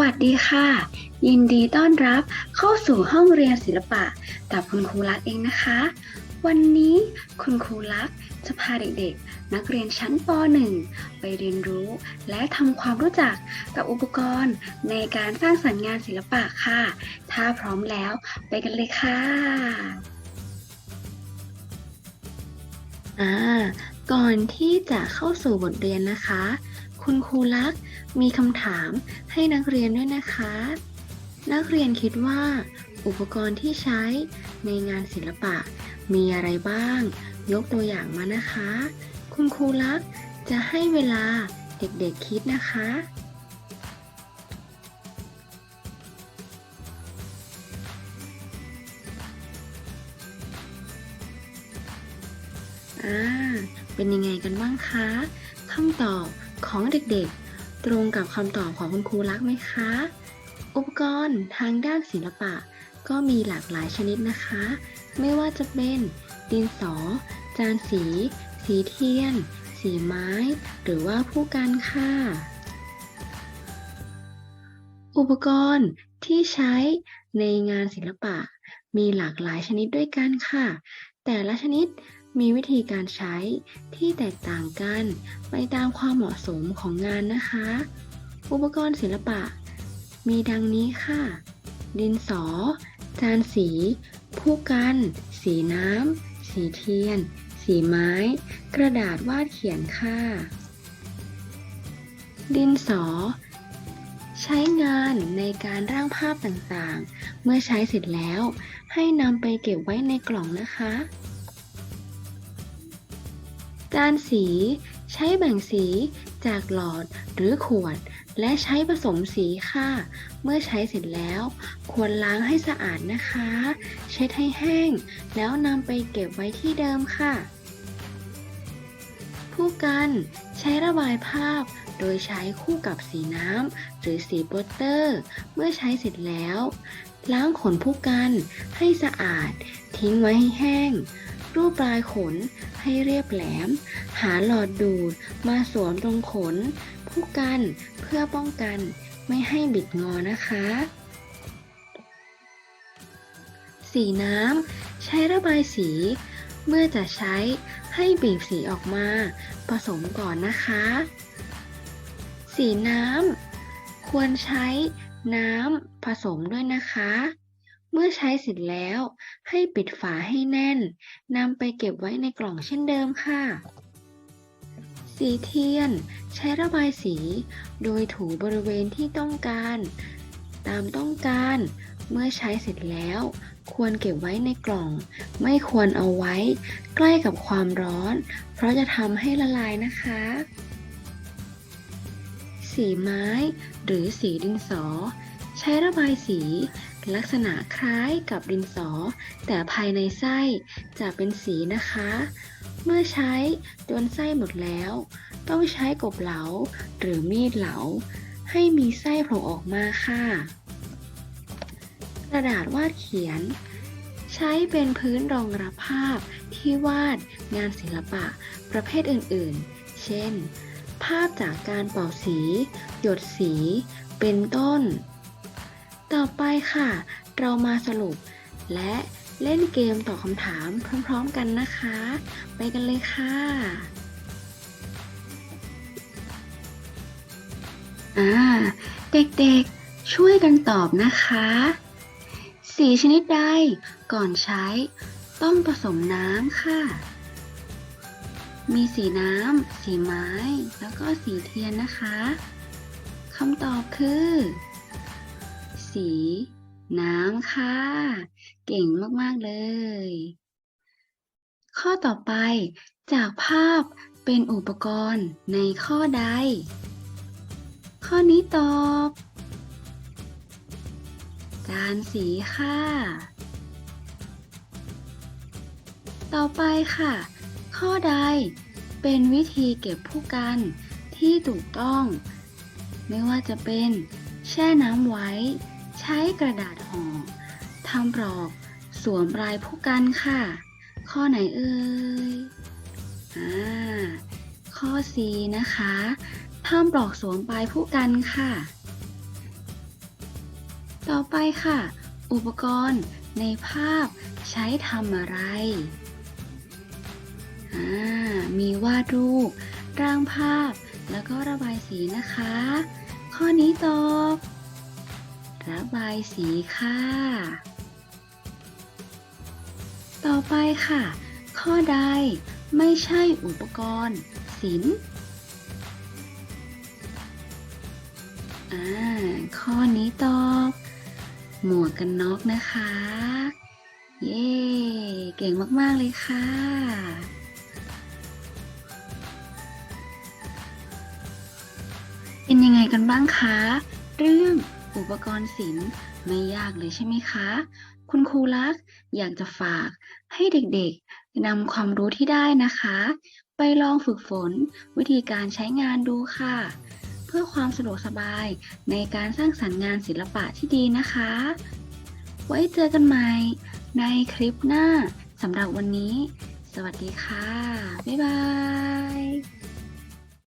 วัสดีค่ะ ยินดีต้อนรับเข้าสู่ห้องเรียนศิลปะกับคุณครูลักษ์เองนะคะ วันนี้คุณครูลักษ์จะพาเด็กๆ นักเรียนชั้นป .1 ไปเรียนรู้และทำความรู้จักกับอุปกรณ์ในการสร้างสรรค์งานศิลปะค่ะ ถ้าพร้อมแล้วไปกันเลยค่ะอ่า ก่อนที่จะเข้าสู่บทเรียนนะคะ คุณครูลักษ์มีคำถามให้นักเรียนด้วยนะคะ นักเรียนคิดว่า อุปกรณ์ที่ใช้ในงานศิลปะ มีอะไรบ้าง ยกตัวอย่างมานะคะ คุณครูลักษ์จะให้เวลาเด็กๆคิดนะคะอ่า เป็นยังไงกันบ้างคะคำตอบของเด็กๆ ตรงกับคำตอบของคุณครูรักไหมคะ อุปกรณ์ทางด้านศิลปะ ก็มีหลากหลายชนิดนะคะ ไม่ว่าจะเป็นดินสอ จานสี สีเทียน สีไม้ หรือว่าผู้กันค่ะ อุปกรณ์ที่ใช้ในงานศิลปะ มีหลากหลายชนิดด้วยกันค่ะ แต่ละชนิด มีวิธีการใช้ที่แตกต่างกันไปตามความเหมาะสมของงานนะคะ อุปกรณ์ศิลปะ มีดังนี้ค่ะ ดินสอ จานสี ผู้กัน สีน้ำ สีเทียน สีไม้ กระดาษวาดเขียนค่ะ ดินสอ ใช้งานในการร่างภาพต่างๆ เมื่อใช้เสร็จแล้ว ให้นำไปเก็บไว้ในกล่องนะคะ จานสี ใช้แบ่งสีจากหลอดหรือขวด และใช้ผสมสีค่ะ เมื่อใช้เสร็จแล้ว ควรล้างให้สะอาดนะคะ เช็ดให้แห้ง แล้วนำไปเก็บไว้ที่เดิมค่ะ ผู้กันใช้ระบายภาพโดยใช้คู่กับสีน้ำหรือสีโปสเตอร์ เมื่อใช้เสร็จแล้ว ล้างขนผู้กันให้สะอาด ทิ้งไว้ให้แห้ง รูปปลายขนให้เรียบแหลม หาหลอดดูดมาสวมตรงขน ผู้กันเพื่อป้องกันไม่ให้บิดงอนะคะ สีน้ำใช้ระบายสี เมื่อจะใช้ให้บีบสีออกมา ผสมก่อนนะคะ สีน้ำควรใช้น้ำผสมด้วยนะคะ เมื่อใช้เสร็จแล้ว ให้ปิดฝาให้แน่นนำไปเก็บไว้ในกล่องเช่นเดิมค่ะ สีเทียน ใช้ระบายสี โดยถูบริเวณที่ต้องการ ตามต้องการ เมื่อใช้เสร็จแล้ว ควรเก็บไว้ในกล่อง ไม่ควรเอาไว้ ใกล้กับความร้อน เพราะจะทำให้ละลายนะคะ สีไม้ หรือสีดินสอ ใช้ระบายสี ลักษณะคล้ายกับดินสอ แต่ภายในไส้จะเป็นสีนะคะ เมื่อใช้จนไส้หมดแล้ว ต้องใช้กบเหลาหรือมีดเหลา ให้มีไส้โผล่ออกมาค่ะ กระดาษวาดเขียน ใช้เป็นพื้นรองรับภาพที่วาดงานศิลปะประเภทอื่นๆ เช่น ภาพจากการเป่าสี หยดสี เป็นต้น ต่อไปค่ะ เรามาสรุป และเล่นเกมตอบคำถามพร้อมๆกันนะคะ ไปกันเลยค่ะอ่าเด็กๆช่วยกันตอบนะคะ สีชนิดใดก่อนใช้ต้องผสมน้ำค่ะ มีสีน้ำ สีไม้ แล้วก็สีเทียนนะคะคำตอบคือ สี น้ำค่ะ เก่งมาก ๆ เลย ข้อต่อไป จากภาพเป็นอุปกรณ์ในข้อใด ข้อนี้ตอบ จานสีค่ะ ต่อไปค่ะ ข้อใดเป็นวิธีเก็บผู้กันที่ถูกต้อง ไม่ว่าจะเป็นแช่น้ำไว้ ใช้กระดาษห่อทำปลอกสวมลายผู้กันค่ะ ข้อไหนเอ่ยอ่าข้อ C นะคะทำปลอกสวมปลายผู้กันค่ะ ต่อไปค่ะ อุปกรณ์ในภาพใช้ทำอะไรอ่ามีวาดรูป ร่างภาพ แล้วก็ระบายสีนะคะ ข้อนี้ตอบ ระบายสีค่ะ ต่อไปค่ะ ข้อใดไม่ใช่อุปกรณ์ศิลป์อ่าข้อนี้ตอบ หมวกกันน็อกนะคะ เย้ เก่งมาก ๆ เลยค่ะ เป็นยังไงกันบ้างคะ เรื่อง อุปกรณ์ศิลป์ไม่ยากเลยใช่ไหมคะ คุณครูลักษ์อยากจะฝากให้เด็กๆนำความรู้ที่ได้นะคะ ไปลองฝึกฝนวิธีการใช้งานดูค่ะ เพื่อความสะดวกสบายในการสร้างสรรค์งานศิลปะที่ดีนะคะ ไว้เจอกันใหม่ในคลิปหน้าสำหรับวันนี้ สวัสดีค่ะ บ๊ายบาย